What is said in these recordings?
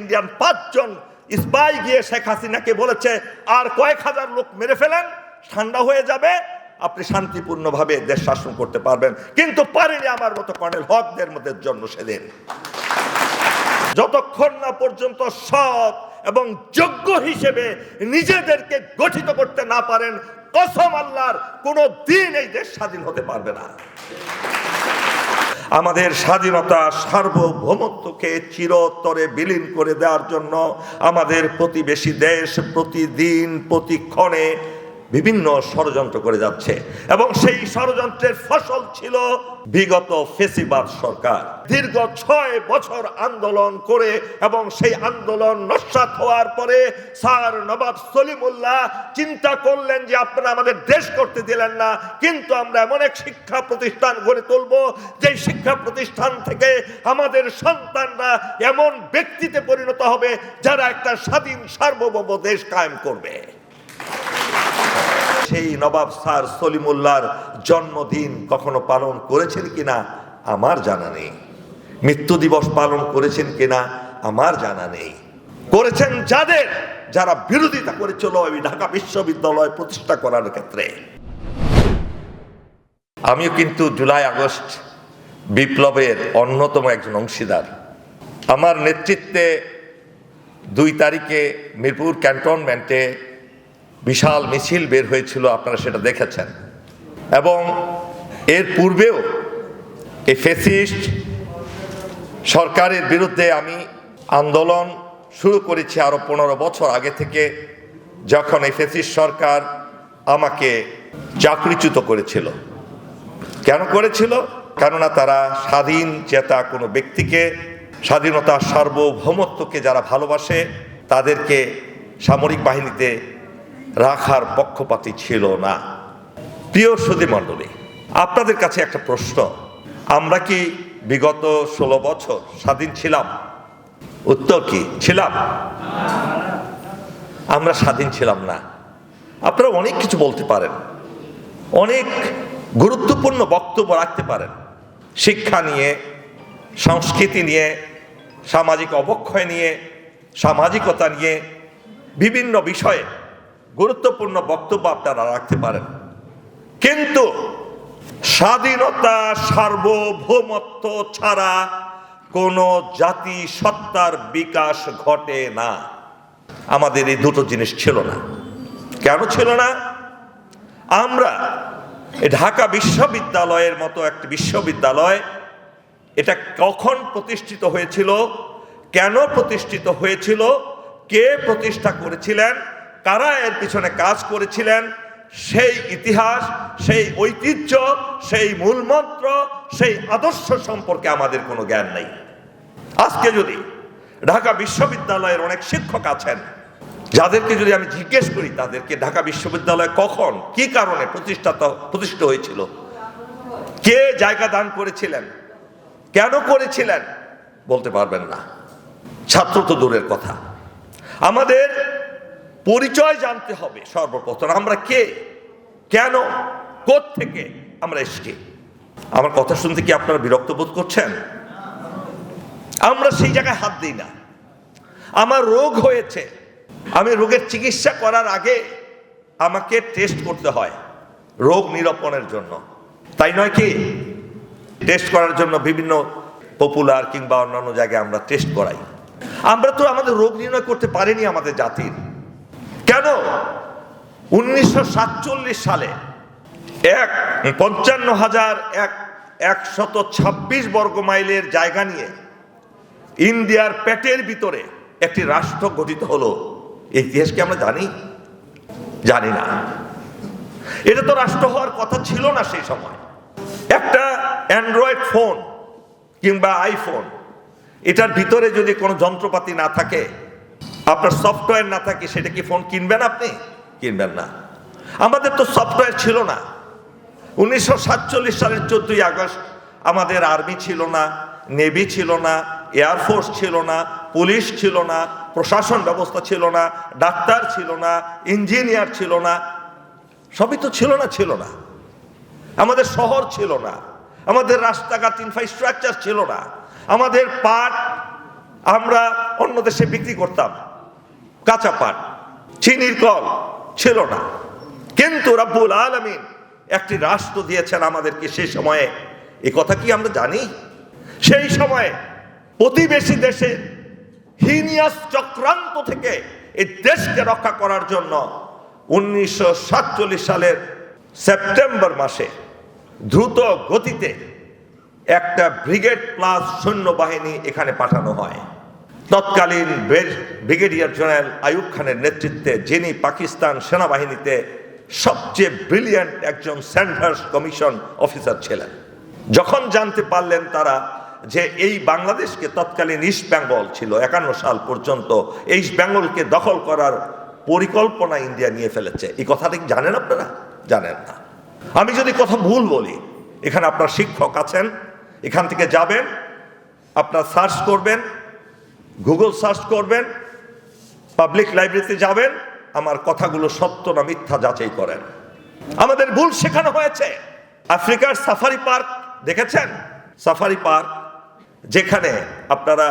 Indian পাঁচজন গিয়ে শেখ হাসিনাকে বলেছে, আর কয়েক হাজার লোক মেরে ফেলেন, ঠান্ডা হয়ে যাবে, আপনি শান্তিপূর্ণভাবে দেশ শাসন করতে পারবেন। কিন্তু পারেনি আমার মতো কর্নেল হকদের মধ্যে সেদিন। যতক্ষণ না পর্যন্ত সৎ এবং যোগ্য হিসেবে নিজেদেরকে গঠিত করতে না পারেন, কসম আল্লাহর কোনো দিন এই দেশ স্বাধীন হতে পারবে না। আমাদের স্বাধীনতা সার্বভৌমত্বকে চিরতরে বিলীন করে দেওয়ার জন্য আমাদের প্রতিবেশী দেশ প্রতিদিন প্রতিক্ষণে বিভিন্ন ষড়যন্ত্র করে যাচ্ছে। এবং সেই ষড়যন্ত্রের ফসল ছিল বিগত ফেসিবাদ সরকার। দীর্ঘ ছয় বছর আন্দোলন করে এবং সেই আন্দোলন নস্বাত হওয়ার পরে স্যার নবাব সলিমুল্লাহ চিন্তা করলেন যে আপনারা আমাদের দেশ করতে দিলেন না, কিন্তু আমরা এমন এক শিক্ষা প্রতিষ্ঠান গড়ে তুলব যে শিক্ষা প্রতিষ্ঠান থেকে আমাদের সন্তানরা এমন ব্যক্তিতে পরিণত হবে যারা একটা স্বাধীন সার্বভৌম দেশ কায়েম করবে। সেই নবাব স্যার সলিমুল্লাহর জন্মদিন কখনো পালন করেছেন কিনা, আমার জানা নেই। মৃত্যু দিবস পালন করেছেন কিনা, আমার জানা নেই। করেছেন যাদের, যারা বিরোধিতা করেছিল ওই ঢাকা বিশ্ববিদ্যালয় প্রতিষ্ঠা করার ক্ষেত্রে। আমিও কিন্তু জুলাই, আগস্ট বিপ্লবের অন্যতম একজন অংশীদার। আমার নেতৃত্বে দুই তারিখে মিরপুর ক্যান্টনমেন্টে বিশাল মিছিল বের হয়েছিল, আপনারা সেটা দেখেছেন। এবং এর পূর্বেও এই ফেসিস্ট সরকারের বিরুদ্ধে আমি আন্দোলন শুরু করেছি আরও পনেরো বছর আগে থেকে, যখন এই ফেসিস্ট সরকার আমাকে চাকরিচ্যুত করেছিল। কেন করেছিল? কেননা তারা স্বাধীন চেতা কোনো ব্যক্তিকে, স্বাধীনতা সার্বভৌমত্বকে যারা ভালোবাসে, তাদেরকে সামরিক বাহিনীতে রাখার পক্ষপাতি ছিল না। প্রিয় সুদী মণ্ডলী, আপনাদের কাছে একটা প্রশ্ন। আমরা কি বিগত ষোলো বছর স্বাধীন ছিলাম? উত্তর কি, ছিলাম। আমরা স্বাধীন ছিলাম না। আপনারা অনেক কিছু বলতে পারেন। অনেক গুরুত্বপূর্ণ বক্তব্য রাখতে পারেন। শিক্ষা নিয়ে, সংস্কৃতি নিয়ে, সামাজিক অবক্ষয় নিয়ে, সামাজিকতা নিয়ে, বিভিন্ন বিষয়ে। গুরুত্বপূর্ণ বক্তব্য আপনারা রাখতে পারেন। কিন্তু স্বাধীনতা সার্বভৌমত্ব ছাড়া কোনো জাতি সত্তার বিকাশ ঘটে না। আমাদের এই দুটো জিনিস ছিল না। কেন ছিল না? আমরা ঢাকা বিশ্ববিদ্যালয়ের মতো একটি বিশ্ববিদ্যালয়, এটা কখন প্রতিষ্ঠিত হয়েছিল, কেন প্রতিষ্ঠিত হয়েছিল, কে প্রতিষ্ঠা করেছিলেন কারা এর পিছনে কাজ করেছিলেন? সেই ইতিহাস, সেই ঐতিহ্য, সেই মূলমন্ত্র, সেই আদর্শ সম্পর্কে আমাদের কোনো জ্ঞান নেই। আজকে যদি ঢাকা বিশ্ববিদ্যালয়ের অনেক শিক্ষক আছেন, যাদেরকে যদি আমি জিজ্ঞেস করি, তাদেরকে ঢাকা বিশ্ববিদ্যালয় কখন, কি কারণে প্রতিষ্ঠাত, প্রতিষ্ঠিত হয়েছিল? কে জায়গা দান করেছিলেন? কেন করেছিলেন? বলতে পারবেন না। ছাত্র তো দূরের কথা। আমাদের পরিচয় জানতে হবে সর্বপ্রথম। আমরা কে? কেন? থেকে আমরা এসছি? আমার কথা শুনতে কি আপনারা বিরক্ত বোধ করছেন? আমরা সেই জায়গায় হাত দিই না। আমার রোগ হয়েছে। আমি রোগের চিকিৎসা করার আগে আমাকে টেস্ট করতে হয় রোগ নিরূপণের জন্য। তাই নয় কি? টেস্ট করার জন্য বিভিন্ন পপুলার কিংবা অন্যান্য জায়গায় আমরা টেস্ট করাই। আমরা তো আমাদের রোগ নির্ণয় করতে পারিনি আমাদের জাতির। কেন? উনিশশো সাতচল্লিশ সালে এক পঞ্চান্ন হাজার এক একশত ছাব্বিশ বর্গ মাইলের জায়গা নিয়ে ইন্ডিয়ার পেটের ভিতরে একটি রাষ্ট্র গঠিত হলো। এই ইতিহাসকে আমরা জানি? জানি না। এটা তো রাষ্ট্র হওয়ার কথা ছিল না সেই সময়। একটা অ্যান্ড্রয়েড ফোন কিংবা আইফোন, এটার ভিতরে যদি কোনো যন্ত্রপাতি না থাকে আপনার সফটওয়্যার না থাকে, সেটা কি ফোন কিনবেন আপনি? কিনবেন না। আমাদের তো সফটওয়্যার ছিল না। উনিশশো সাতচল্লিশ সালের চোদ্দই আগস্ট আমাদের আর্মি ছিল না নেভি ছিল না এয়ারফোর্স ছিল না পুলিশ ছিল না, প্রশাসন ব্যবস্থা ছিল না, ডাক্তার ছিল না ইঞ্জিনিয়ার ছিল না। সবই তো ছিল না ছিল না। আমাদের শহর ছিল না। আমাদের রাস্তাঘাট ইনফ্রাস্ট্রাকচার ছিল না। আমাদের পাট আমরা অন্য দেশে বিক্রি করতাম। কাঁচা পাট চিনির কল ছিল না। কিন্তু রাব্বুল আলমিন একটি রাষ্ট্র দিয়েছেন আমাদেরকে সেই সময়ে। এ কথা কি আমরা জানি? সেই সময়ে প্রতিবেশী দেশে হিনিয়াস চক্রান্ত থেকে এই দেশকে রক্ষা করার জন্য উনিশশো সাতচল্লিশ সালের সেপ্টেম্বর মাসে দ্রুত গতিতে একটা ব্রিগেড প্লাস সৈন্যবাহিনী এখানে পাঠানো হয়। তৎকালীন ব্রিগেডিয়ার জেনারেল আয়ুব খানের নেতৃত্বে যিনি পাকিস্তান সেনাবাহিনীতে সবচেয়ে ব্রিলিয়ান্ট একজন স্যান্ডার্স কমিশন অফিসার ছিলেন। যখন জানতে পারলেন তারা যে এই বাংলাদেশকে তৎকালীন ইস্ট বেঙ্গল ছিল, একান্ন সাল পর্যন্ত এই বেঙ্গলকে দখল করার পরিকল্পনা ইন্ডিয়া নিয়ে ফেলেছে। এই কথাটা কি জানেন আপনারা? জানেন না। আমি যদি কথা ভুল বলি, এখানে আপনার শিক্ষক আছেন, এখান থেকে যাবেন, আপনার সার্চ করবেন গুগল সার্চ করবেন পাবলিক লাইব্রেরিতে যাবেন, আমার কথাগুলো সত্য না মিথ্যা যাচাই করেন। আমাদের ভুল শেখানো হয়েছে। আফ্রিকার সাফারি পার্ক, দেখেছেন? সাফারি পার্ক, যেখানে আপনারা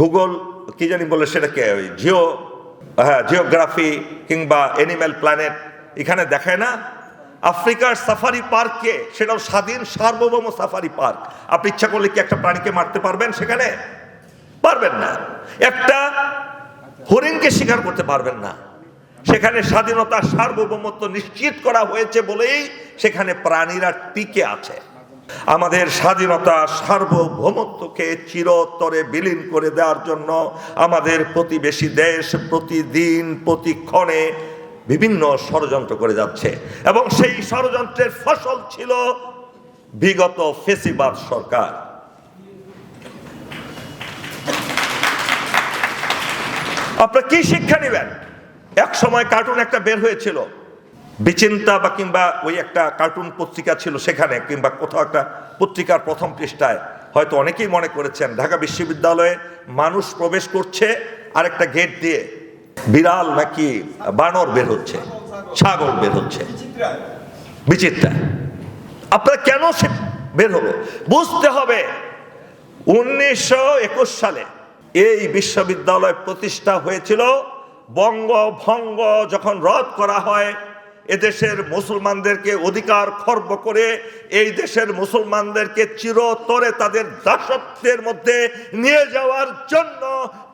গুগল কি জানি বলে সেটাকে, ওই জিও হ্যাঁ জিওগ্রাফি কিংবা এনিম্যাল প্ল্যানেট এখানে দেখায় না? আফ্রিকার সাফারি পার্কে, সেটাও স্বাধীন সার্বভৌম সাফারি পার্ক। আপনি ইচ্ছা করলে কি একটা প্রাণীকে মারতে পারবেন সেখানে? পারবেন না। একটা হরিণকে শিকার করতে পারবেন না। সেখানে স্বাধীনতা সার্বভৌমত্ব নিশ্চিত করা হয়েছে বলেই সেখানে প্রাণীরা টিকে আছে। আমাদের স্বাধীনতা সার্বভৌমত্বকে চিরতরে বিলীন করে দেওয়ার জন্য আমাদের প্রতিবেশী দেশ প্রতিদিন, প্রতিক্ষণে বিভিন্ন ষড়যন্ত্র করে যাচ্ছে। এবং সেই ষড়যন্ত্রের ফসল ছিল বিগত ফেসিবাদ সরকার। আপনারা কি শিক্ষা নেবেন? এক সময় কার্টুন একটা বের হয়েছিল। বিচিন্তা বা কিংবা ওই একটা কার্টুন পত্রিকা ছিল সেখানে, কিংবা কোথাও একটা পত্রিকার প্রথম পৃষ্ঠায়। হয়তো অনেকেই মনে করেছেন, ঢাকা বিশ্ববিদ্যালয়ে মানুষ প্রবেশ করছে আর একটা গেট দিয়ে। বিড়াল নাকি বানর বের হচ্ছে, ছাগল বের হচ্ছে। বিচিত্রা। আপনারা কেন সে বের হলো? বুঝতে হবে, উনিশশো একুশ সালে এই বিশ্ববিদ্যালয় প্রতিষ্ঠা হয়েছিল। বঙ্গভঙ্গ যখন রদ করা হয় এদেশের মুসলমানদেরকে অধিকার খর্ব করে এই দেশের মুসলমানদেরকে চিরতরে তাদের দাসত্বের মধ্যে নিয়ে যাওয়ার জন্য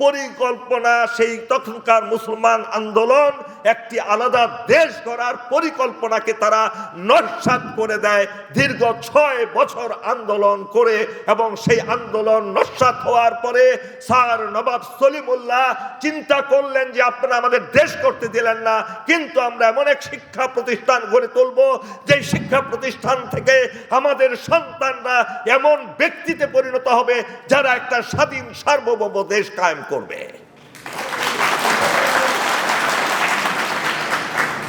পরিকল্পনা, সেই তখনকার মুসলমান আন্দোলন একটি আলাদা দেশ গড়ার পরিকল্পনাকে তারা নস্বাত করে দেয়। দীর্ঘ ছয় বছর আন্দোলন করে এবং সেই আন্দোলন নস্বাত হওয়ার পরে স্যার নবাব সলিমুল্লাহ চিন্তা করলেন যে, আপনারা আমাদের দেশ করতে দিলেন না, কিন্তু আমরা এমন এক শিক্ষা প্রতিষ্ঠান গড়ে তুলব। যে শিক্ষা প্রতিষ্ঠান থেকে আমাদের সন্তানরা এমন ব্যক্তিতে পরিণত হবে যারা একটা স্বাধীন, সার্বভৌম দেশ কায়েম করবে।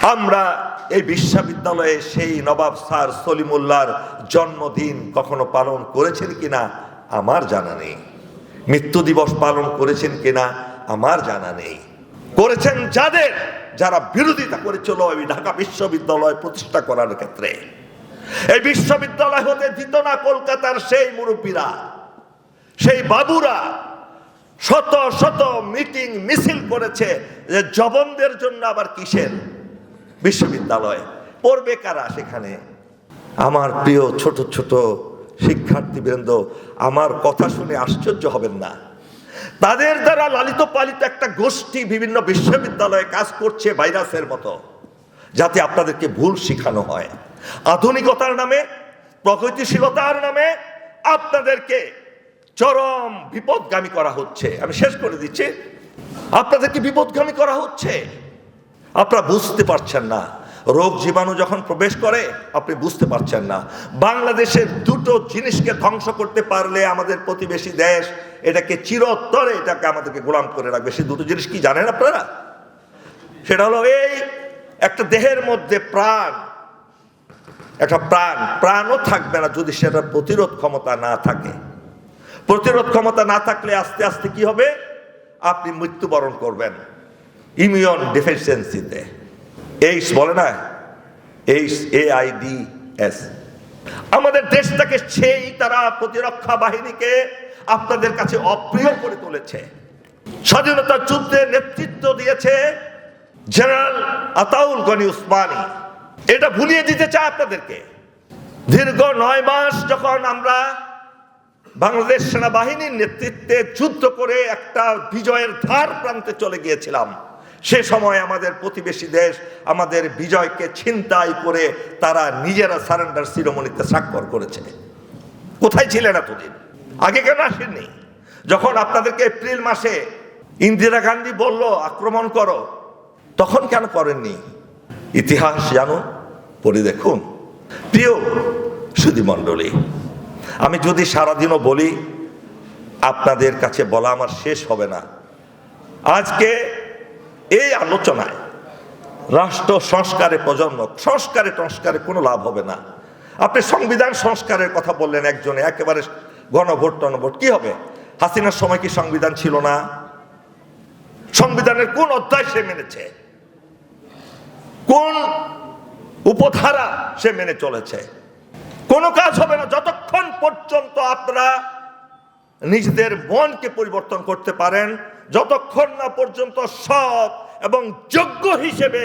আমরা এই বিশ্ববিদ্যালয়ে সেই নবাব স্যার সলিমুল্লাহর জন্মদিন কখনো পালন করেছেন কিনা আমার জানা নেই। মৃত্যু দিবস পালন করেছেন কিনা আমার জানা নেই। করেছেন যাদের? যারা বিরোধিতা করেছিল এই ঢাকা বিশ্ববিদ্যালয় প্রতিষ্ঠা করার ক্ষেত্রে। এই বিশ্ববিদ্যালয় হতে দিত না কলকাতার সেই মুরব্বীরা, সেই বাবুরা। শত শত মিটিং, মিছিল করেছে যে জবনদের জন্য আবার কিসের? বিশ্ববিদ্যালয়। পড়বে কারা সেখানে? আমার প্রিয় ছোট ছোট শিক্ষার্থীবৃন্দ, আমার কথা শুনে আশ্চর্য হবেন না। তাদের দ্বারা লালিত পালিত একটা গোষ্ঠী বিভিন্ন বিশ্ববিদ্যালয়ে কাজ করছে ভাইরাসের মতো, যাতে আপনাদেরকে ভুল শিখানো হয়। আধুনিকতার নামে, প্রগতিশীলতার নামে আপনাদেরকে চরম বিপদগামী করা হচ্ছে। আমি শেষ করে দিচ্ছি। আপনাদেরকে বিপদগামী করা হচ্ছে? আপনারা বুঝতে পারছেন না। রোগ জীবাণু যখন প্রবেশ করে, আপনি বুঝতে পারছেন না। বাংলাদেশের দুটো জিনিসকে ধ্বংস করতে পারলে আমাদের প্রতিবেশী দেশ এটাকে চিরতরে এটাকে আমাদেরকে গোলাম করে রাখবে। সেই দুটো জিনিস কি জানেন আপনারা? সেটা হলো এই, একটা দেহের মধ্যে প্রাণ, একটা প্রাণ, প্রাণও থাকবে না যদি সেটার প্রতিরোধ ক্ষমতা না থাকে। প্রতিরোধ ক্ষমতা না থাকলে আস্তে আস্তে কি হবে? আপনি মৃত্যুবরণ করবেন। ইমিউন ডিফিসিয়েন্সিতে এইস বলে না? AIDS A I D S আমাদের দেশটাকে সেই তারা প্রতিরক্ষা বাহিনীকে আপনাদের কাছে অপ্রিয় করে তুলেছে। স্বাধীনতা যুদ্ধে নেতৃত্ব দিয়েছে জেনারেল আতাউল গনি উসমানী। এটা ভুলিয়ে দিতে চায় আপনাদেরকে। দীর্ঘ নয় মাস যখন আমরা বাংলাদেশ সেনাবাহিনীর নেতৃত্বে যুদ্ধ করে একটা বিজয়ের ধার প্রান্তে চলে গিয়েছিলাম সে সময় আমাদের প্রতিবেশী দেশ আমাদের বিজয়কে ছিনতাই করে তারা নিজেরা সারেন্ডার শিরোমণিতে স্বাক্ষর করেছে। কোথায় ছিলেন এতদিন? আগে কেন আসেননি? যখন আপনাদেরকে এপ্রিল মাসে ইন্দিরা গান্ধী বলল, আক্রমণ করো, তখন কেন করেননি? ইতিহাস জানুন, পড়ে দেখুন। প্রিয় সুধী মণ্ডলী, আমি যদি সারাদিনও বলি, আপনাদের কাছে বলা আমার শেষ হবে না। আজকে এই আলোচনায় রাষ্ট্র সংস্কারে প্রজন্ম, সংস্কারে সংস্কারে কোনো লাভ হবে না। আপনি সংবিধান সংস্কারের কথা বললেন একজনে, একেবারে গণভোট, টনভোট, কি হবে? হাসিনার সময় কি সংবিধান ছিল না? সংবিধানের কোন অধ্যায় সে মেনেছে? কোন উপধারা সে মেনে চলেছে? কোনো কাজ হবে না। যতক্ষণ পর্যন্ত আপনারা নিজেদের মনকে পরিবর্তন করতে পারেন, যতক্ষণ না পর্যন্ত সৎ এবং যোগ্য হিসেবে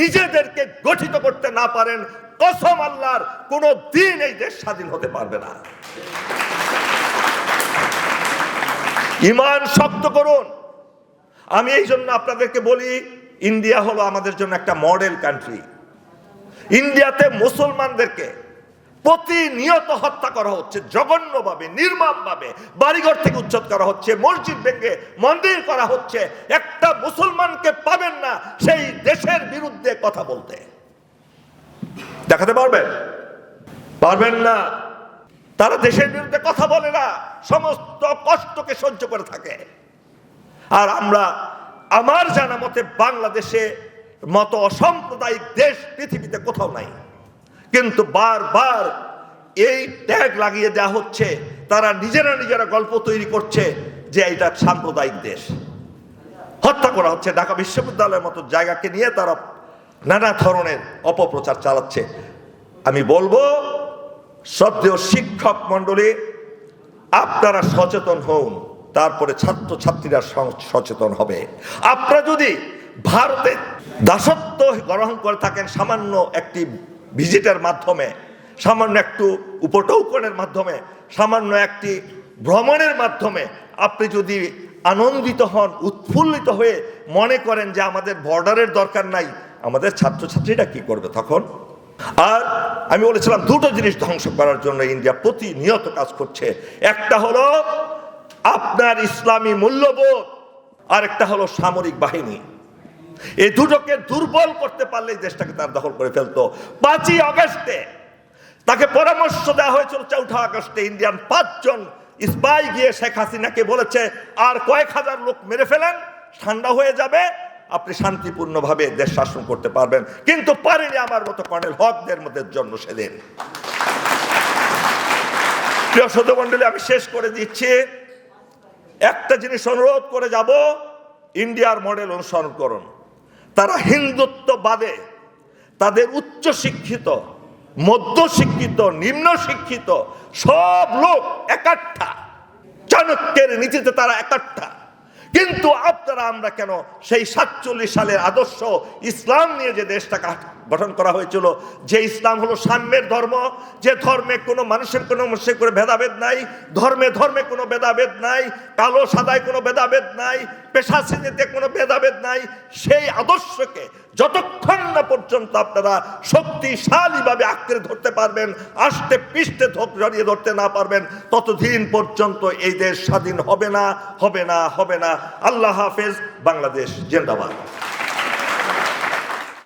নিজেদেরকে গঠিত করতে না পারেন, কসম আল্লাহর কোনো দিন এই দেশ স্বাধীন হতে পারবে না। ইমান শক্ত করুন। আমি এই জন্য আপনাদেরকে বলি, ইন্ডিয়া হলো আমাদের জন্য একটা মডেল কান্ট্রি ইন্ডিয়াতে মুসলমানদেরকে প্রতিনিয়ত হত্যা করা হচ্ছে, জঘন্যভাবে, নির্মমভাবে, বাড়িঘর থেকে উচ্ছেদ করা হচ্ছে, মসজিদ ভেঙে মন্দির করা হচ্ছে। একটা মুসলমানকে পাবেন না সেই দেশের বিরুদ্ধে কথা বলতে। দেখাতে পারবেন? পারবেন না। তারা দেশের বিরুদ্ধে কথা বলে না, সমস্ত কষ্টকে সহ্য করে থাকে। আর আমরা, আমার জানা মতে বাংলাদেশে মতো অসাম্প্রদায়িক দেশ পৃথিবীতে কোথাও নাই। কিন্তু বারবার এই ট্যাগ লাগিয়ে দেওয়া হচ্ছে, তারা নিজেরা নিজেরা গল্প তৈরি করছে যে এটা সাম্প্রদায়িক দেশ। হত্যা করা হচ্ছে, ঢাকা বিশ্ববিদ্যালয়ের মতো জায়গাকে নিয়ে তারা নানা ধরনের অপপ্রচার চালাচ্ছে। আমি বলব, শ্রদ্ধেয় শিক্ষক মণ্ডলী, আপনারা সচেতন হন, তারপরে ছাত্র ছাত্রীরা সচেতন হবে। আপনারা যদি ভারতে দাসত্ব গ্রহণ করে থাকেন, সামান্য একটি ভিজিটের মাধ্যমে, সামান্য একটু উপটৌকনের মাধ্যমে, সামান্য একটি ভ্রমণের মাধ্যমে আপনি যদি আনন্দিত হন, উৎফুল্লিত হয়ে মনে করেন যে আমাদের বর্ডারের দরকার নাই, আমাদের ছাত্রছাত্রীরা কি করবে তখন? আর আমি বলেছিলাম, দুটো জিনিস ধ্বংস করার জন্য ইন্ডিয়া প্রতিনিয়ত কাজ করছে। একটা হলো আপনার ইসলামী মূল্যবোধ আর একটা হলো সামরিক বাহিনী। এই দুটোকে দুর্বল করতে পারলে দেশটাকে তার দখল করে ফেলতো। পাঁচই আগস্টে তাকে পরামর্শ দেওয়া হয়েছিল চৌঠা আগস্টে ইন্ডিয়ান পাঁচজন স্পাই গিয়ে শেখ হাসিনাকে বলেছে, আর কয়েক হাজার লোক মেরে ফেলেন, ঠান্ডা হয়ে যাবে, আপনি শান্তিপূর্ণভাবে দেশ শাসন করতে পারবেন। কিন্তু পারেনি আমার মতো কর্নেল হকদের মধ্যে জন্ম সেদিন। প্রিয় সদমণ্ডলী আমি শেষ করে দিচ্ছি। একটা জিনিস অনুরোধ করে যাব, ইন্ডিয়ার মডেল অনুসরণ করুন। তারা হিন্দুত্ববাদে, তাদের উচ্চ শিক্ষিত, মধ্য শিক্ষিত, নিম্ন শিক্ষিত সব লোক একাট্টা চাণক্যের নীতিতে তারা একাট্টা কিন্তু আপনারা আমরা কেন সেই সাতচল্লিশ সালের আদর্শ ইসলাম নিয়ে যে দেশটা কা- গঠন করা হয়েছিল। যে ইসলাম হলো সাম্যের ধর্ম, যে ধর্মে কোনো মানুষের কোনো মানুষের কোনো ভেদাভেদ নাই, ধর্মে ধর্মে কোনো ভেদাভেদ নাই, কালো সাদায় কোনো ভেদাভেদ নাই, পেশা শ্রেণীতে কোনো ভেদাভেদ নাই, সেই আদর্শকে যতক্ষণ না পর্যন্ত আপনারা শক্তিশালীভাবে আঁকড়ে ধরতে পারবেন, আষ্টে পিষ্টে ধর- জড়িয়ে ধরতে না পারবেন, ততদিন পর্যন্ত এই দেশ স্বাধীন হবে না হবে না হবে না। আল্লাহ হাফেজ, বাংলাদেশ, জিন্দাবাদ।